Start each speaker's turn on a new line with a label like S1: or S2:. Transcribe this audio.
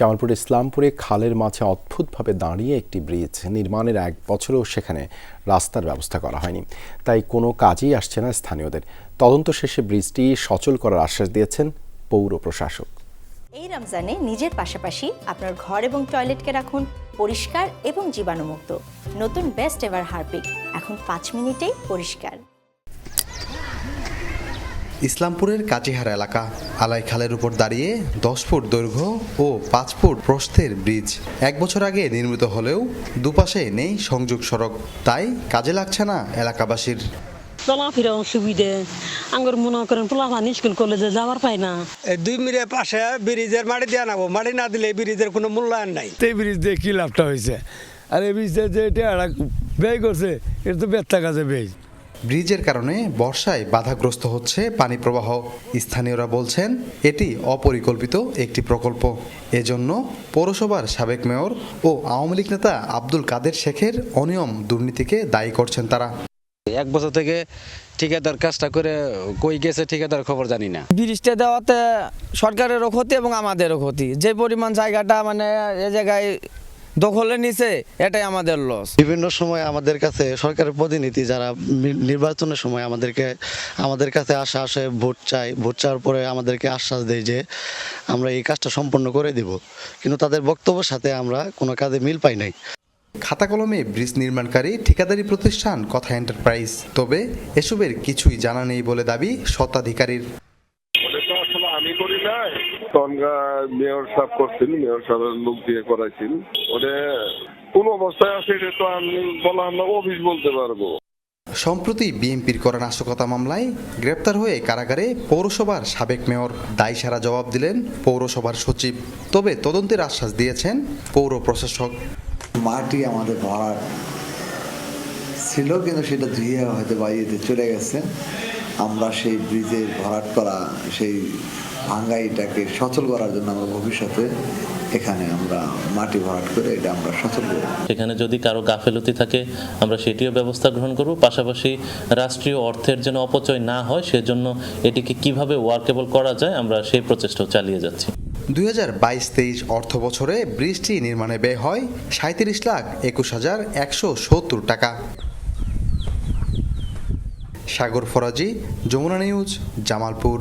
S1: জামালপুর ইসলামপুরে খালের মাঝে অদ্ভুতভাবে দাঁড়িয়ে একটি ব্রিজ নির্মাণের এক বছরেও সেখানে রাস্তার ব্যবস্থা করা হয়নি। তাই কোনো কাজেই আসছে না স্থানীয়দের। তদন্ত শেষে ব্রিজটি সচল করার আশ্বাস দিয়েছেন পৌর প্রশাসক।
S2: এই রমজানে নিজের পাশাপাশি আপনার ঘর এবং টয়লেটকে রাখুন পরিষ্কার এবং জীবাণুমুক্ত। নতুন বেস্ট এভার হারপিক। এখন পাঁচ মিনিটেই পরিষ্কার।
S3: ইসলামপুরের কাচিহারা এলাকা। আলাই খালের উপর দাঁড়িয়ে দশ ফুট দৈর্ঘ্য ও পাঁচ ফুট প্রস্থের ব্রিজ। এক বছর আগে নির্মিত হলেও দুপাশে নেই সংযোগ সড়ক। তাই কাজে লাগছে না এলাকাবাসীর।
S4: চলাফেরা অসুবিধে। আঙ্গুর মনে করেন পোলাপান স্কুল কলেজে যাওয়ার পায় না।
S5: এই দুই মিনিটের পাশে ব্রিজের মাটি দিয়ে নাবো মাটি না দিলে ব্রিজের কোনো মূল্যায়ন নাই।
S6: এই ব্রিজ দিয়ে কী লাভটা হয়েছে? আর এই ব্রিজটা যে এটা ব্যয় করছে এটা তো ব্যর্থা কাজে ব্যয়।
S3: ব্রিজের কারণে বর্ষায় বাধাগ্রস্ত হচ্ছে পানি প্রবাহ। স্থানীয়রা বলছেন এটি অপরিকল্পিত একটি প্রকল্প। এজন্য পৌরসভার সাবেক মেয়র ও আওয়ামী লীগ নেতা আব্দুল কাদের শেখের অনিয়ম দুর্নীতিকে দায়ী করছেন তারা।
S7: এক বছর থেকে ঠিকাদার কাজটা করে কই গেছে ঠিকাদার খবর জানি না।
S8: ব্রিজটা দেওয়াতে সরকারেরও ক্ষতি এবং আমাদেরও ক্ষতি। যে পরিমাণ জায়গাটা মানে এ জায়গায় দখলে নিছে এটাই আমাদের লস
S9: বিভিন্ন সময় আমাদের কাছে সরকারের প্রতিনিধি যারা নির্বাচনের সময় আমাদেরকে আমাদের কাছে আসা আসে ভোট চাই ভোট চাওয়ার পরে আমাদেরকে আশ্বাস দেয় যে আমরা এই কাজটা সম্পন্ন করে দিব। কিন্তু তাদের বক্তব্যের সাথে আমরা কোনো কাজে মিল পাই নাই।
S3: খাতা কলমে ব্রিজ নির্মাণকারী ঠিকাদারি প্রতিষ্ঠান কথা এন্টারপ্রাইজ তবে এসবের কিছুই জানা নেই বলে দাবি স্বত্বাধিকারীর।
S10: ওটা তো আসলে আমি করি নাই। তনগা মেয়র সাহেব করছিল মেয়র সাহেবের লোক দিয়ে করাইছিল। ওটা কোন অবস্থায় আছে এটা তো আমি বলা আমরা অফিস বলতে পারব।
S3: সম্প্রতি বিএনপির করা নাশকতা মামলায় গ্রেপ্তার হয়ে কারাগারে পৌরসভার সাবেক মেয়র দায় সারা জবাব দিলেন পৌরসভার সচিব। তবে তদন্তের আশ্বাস দিয়েছেন পৌর প্রশাসক।
S11: মাটি আমাদের ভরাট ছিল কিন্তু সেটা ধুয়ে হয়তো বাইরেতে চলে গেছে। আমরা সেই ব্রিজের ভরাট করা সেই ভাঙ্গাইটাকে সচল করার জন্য আমরা ভবিষ্যতে এখানে আমরা মাটি ভরাট করে এটা আমরা সচল করব।
S12: সেখানে যদি কারও গাফেলতি থাকে আমরা সেটিও ব্যবস্থা গ্রহণ করব। পাশাপাশি রাষ্ট্রীয় অর্থের যেন অপচয় না হয় সেজন্য এটিকে কীভাবে ওয়ার্কেবল করা যায় আমরা সেই প্রচেষ্টাও চালিয়ে যাচ্ছি।
S3: দুই হাজার বাইশ তেইশ অর্থ বছরে ব্রিজটি নির্মাণে ব্যয় হয় সাঁত্রিশ লাখ একুশ হাজার একশো সত্তর টাকা। সাগর ফরাজি যমুনা নিউজ জামালপুর।